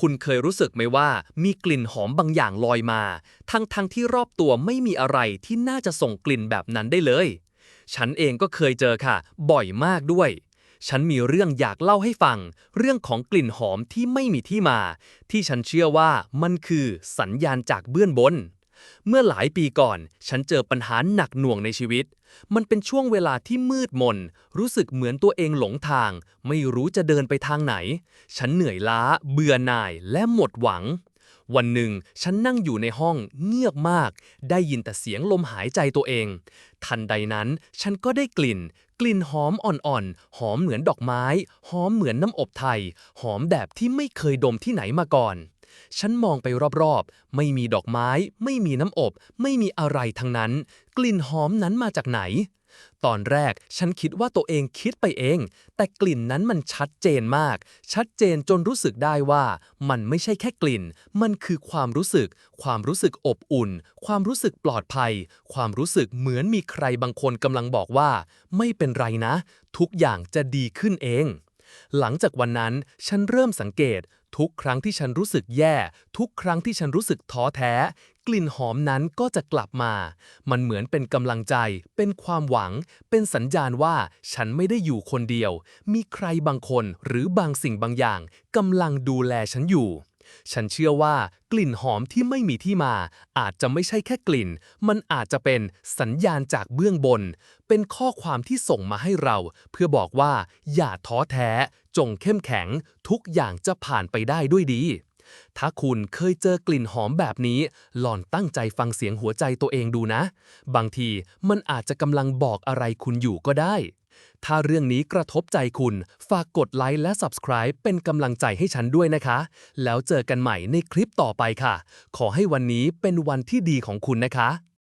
คุณเคยรู้สึกไหมว่ามีกลิ่นหอมบางอย่างลอยมา ทั้งทั้งที่รอบตัวไม่มีอะไรที่น่าจะส่งกลิ่นแบบนั้นได้เลย ฉันเองก็เคยเจอค่ะ บ่อยมากด้วย ฉันมีเรื่องอยากเล่าให้ฟัง เรื่องของกลิ่นหอมที่ไม่มีที่มา ที่ฉันเชื่อว่ามันคือสัญญาณจากเบื้องบน เมื่อหลายปีก่อน ฉันเจอปัญหาหนักหน่วงในชีวิต มันเป็นช่วงเวลาที่มืดมน รู้สึกเหมือนตัวเองหลงทาง ไม่รู้จะเดินไปทางไหน ฉันเหนื่อยล้า เบื่อหน่ายและหมดหวัง วันหนึ่ง ฉันนั่งอยู่ในห้องเงียบมาก ได้ยินแต่เสียงลมหายใจตัวเอง ทันใดนั้น ฉันก็ได้กลิ่น กลิ่นหอมอ่อนๆ หอมเหมือนดอกไม้ หอมเหมือนน้ำอบไทย หอมแบบที่ไม่เคยดมที่ไหนมาก่อน ฉันมองไปรอบๆ ไม่มีดอกไม้ ไม่มีน้ำอบ ไม่มีอะไรทั้งนั้น กลิ่นหอมนั้นมาจากไหน ตอนแรกฉันคิดว่าตัวเองคิดไปเอง แต่กลิ่นนั้นมันชัดเจนมาก ชัดเจนจนรู้สึกได้ว่า มันไม่ใช่แค่กลิ่น มันคือความรู้สึก ความรู้สึกอบอุ่น ความรู้สึกปลอดภัย ความรู้สึกเหมือนมีใครบางคนกำลังบอกว่า ไม่เป็นไรนะ ทุกอย่างจะดีขึ้นเอง หลังจากวันนั้นฉันเริ่มสังเกตทุกครั้งที่ฉันรู้สึกแย่ ทุกครั้งที่ฉันรู้สึกท้อแท้ กลิ่นหอมนั้นก็จะกลับมา มันเหมือนเป็นกำลังใจ เป็นความหวัง เป็นสัญญาณว่าฉันไม่ได้อยู่คนเดียว มีใครบางคนหรือบางสิ่งบางอย่างกำลังดูแลฉันอยู่ ฉันเชื่อว่ากลิ่นหอมที่ไม่มีที่มา อาจจะไม่ใช่แค่กลิ่น มันอาจจะเป็นสัญญาณจากเบื้องบน เป็นข้อความที่ส่งมาให้เรา เพื่อบอกว่าอย่าท้อแท้ จงเข้มแข็ง ทุกอย่างจะผ่านไปได้ด้วยดี ถ้าคุณเคยเจอกลิ่นหอมแบบนี้ลองตั้งใจฟังเสียงหัวใจตัวเองดูนะ บางทีมันอาจจะกำลังบอกอะไรคุณอยู่ก็ได้ ถ้าเรื่องนี้กระทบใจคุณ ฝากกดไลค์และ Subscribe เป็นกำลังใจให้ฉันด้วยนะคะ แล้วเจอกันใหม่ในคลิปต่อไปค่ะ ขอให้วันนี้เป็นวันที่ดีของคุณนะคะ